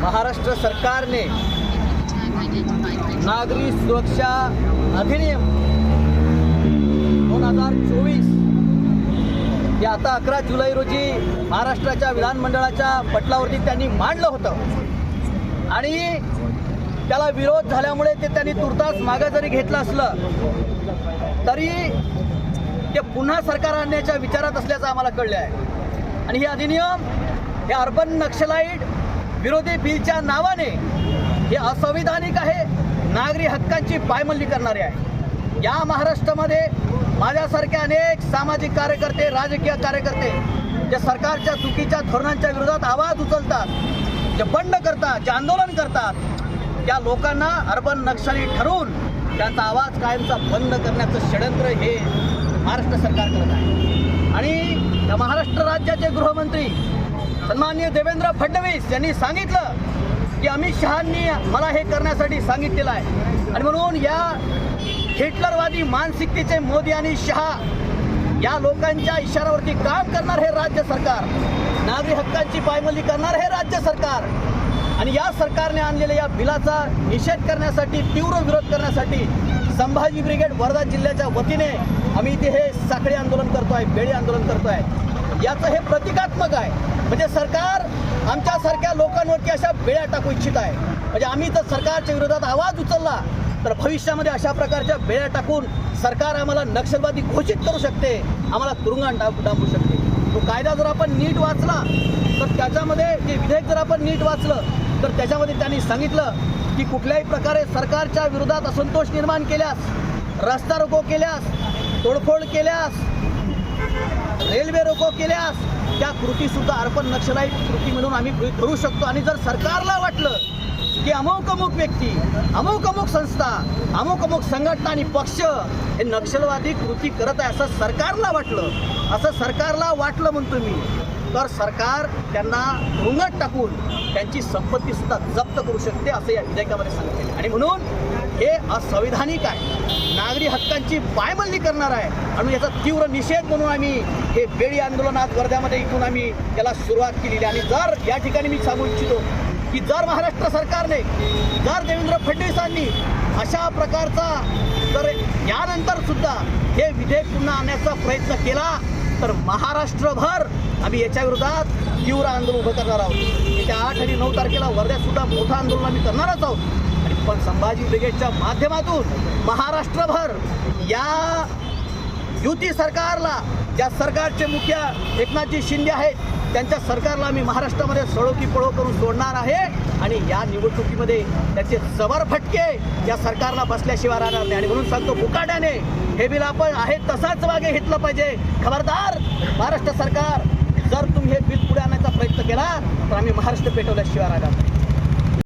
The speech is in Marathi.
महाराष्ट्र सरकारने नागरी सुरक्षा अधिनियम दोन हजार चोवीस हे आता अकरा जुलै रोजी महाराष्ट्राच्या विधानमंडळाच्या पटलावरती त्यांनी मांडलं होतं. आणि त्याला विरोध झाल्यामुळे ते त्यांनी तुर्तास मागं जरी घेतलं असलं तरी ते पुन्हा सरकार आणण्याच्या विचारात असल्याचं आम्हाला कळलं आहे. आणि हे अधिनियम हे अर्बन नक्षलाईट विरोधी बिलच्या नावाने हे असंविधानिक आहे. नागरी हक्कांची पायमल्ली करणारे आहे. या महाराष्ट्रामध्ये माझ्यासारखे अनेक सामाजिक कार्यकर्ते राजकीय कार्यकर्ते जे सरकारच्या चुकीच्या धोरणांच्या विरोधात आवाज उचलतात जे बंड करतात जे आंदोलन करतात त्या लोकांना अर्बन नक्षली ठरवून त्यांचा आवाज कायमचा बंद करण्याचं षडयंत्र हे महाराष्ट्र सरकार करत आहे. आणि महाराष्ट्र राज्याचे गृहमंत्री सन्माननीय देवेंद्र फडणवीस यांनी सांगितलं की अमित शहांनी मला हे करण्यासाठी सांगितलेलं आहे. आणि म्हणून या हिटलरवादी मानसिकतेचे मोदी आणि शहा या लोकांच्या इशाऱ्यावरती काम करणार हे राज्य सरकार. नागरी हक्कांची पायमल्ली करणार हे राज्य सरकार. आणि या सरकारने आणलेल्या या बिलाचा निषेध करण्यासाठी तीव्र विरोध करण्यासाठी संभाजी ब्रिगेड वर्धा जिल्ह्याच्या वतीने आम्ही इथे हे साखळी आंदोलन करतो आहे बेळी आंदोलन करतो आहे याचं हे प्रतिकात्मक आहे. म्हणजे सरकार आमच्यासारख्या लोकांवरती अशा बेळ्या टाकू इच्छित आहे. म्हणजे आम्ही जर सरकारच्या विरोधात आवाज उचलला तर भविष्यामध्ये अशा प्रकारच्या बेळ्या टाकून सरकार आम्हाला नक्षलवादी घोषित करू शकते. आम्हाला तुरुंगात डांब डांबू शकते. तो कायदा जर आपण नीट वाचला तर त्याच्यामध्ये ते विधेयक जर आपण नीट वाचलं तर त्याच्यामध्ये त्यांनी सांगितलं की कुठल्याही प्रकारे सरकारच्या विरोधात असंतोष निर्माण केल्यास रस्ता रोको केल्यास तोडफोड केल्यास रेल्वे रोको केल्यास त्या कृतीसुद्धा अर्पण नक्षलाईट कृती म्हणून आम्ही करू शकतो. आणि जर सरकारला वाटलं की अमुक अमुक व्यक्ती अमुक अमुक संस्था अमुक अमुक संघटना आणि पक्ष हे नक्षलवादी कृती करत आहे असं सरकारला वाटलं असं सरकारला वाटलं म्हणतो मी तर सरकार त्यांना रुंगट टाकून त्यांची संपत्ती सुद्धा जप्त करू शकते असं या विधेयकामध्ये सांगितले आणि म्हणून हे असंविधानिक आहे. नागरी हक्कांची पायमल्ली करणार आहे. आणि याचा तीव्र निषेध म्हणून आम्ही हे बेळी आंदोलन आज वर्ध्यामध्ये इथून आम्ही त्याला सुरुवात केलेली आणि जर या ठिकाणी मी सांगू इच्छितो की जर महाराष्ट्र सरकारने जर देवेंद्र फडणवीसांनी अशा प्रकारचा जर यानंतर सुद्धा हे विधेयक पुन्हा आणण्याचा प्रयत्न केला तर महाराष्ट्रभर आम्ही याच्या विरोधात तीव्र आंदोलन उभं करणार आहोत. येत्या आठ आणि नऊ तारखेला वर्ध्यात सुद्धा मोठं आंदोलन आम्ही करणारच आहोत. पण संभाजी ब्रिगेडच्या माध्यमातून महाराष्ट्रभर या युती सरकारला ज्या सरकारचे मुख्य एकनाथजी शिंदे आहेत त्यांच्या सरकारला आम्ही महाराष्ट्रामध्ये सळो की पळो करून सोडणार आहे. आणि या निवडणुकीमध्ये त्याचे जबर फटके या सरकारला बसल्याशिवाय राहणार नाही. आणि म्हणून सांगतो बुकाड्याने हे बिल आपण आहे तसाच मागे घेतलं पाहिजे. खबरदार महाराष्ट्र सरकार जर तुम्ही हे बिल पुढे आणायचा प्रयत्न केला तर आम्ही महाराष्ट्र पेटवल्याशिवाय राहणार नाही.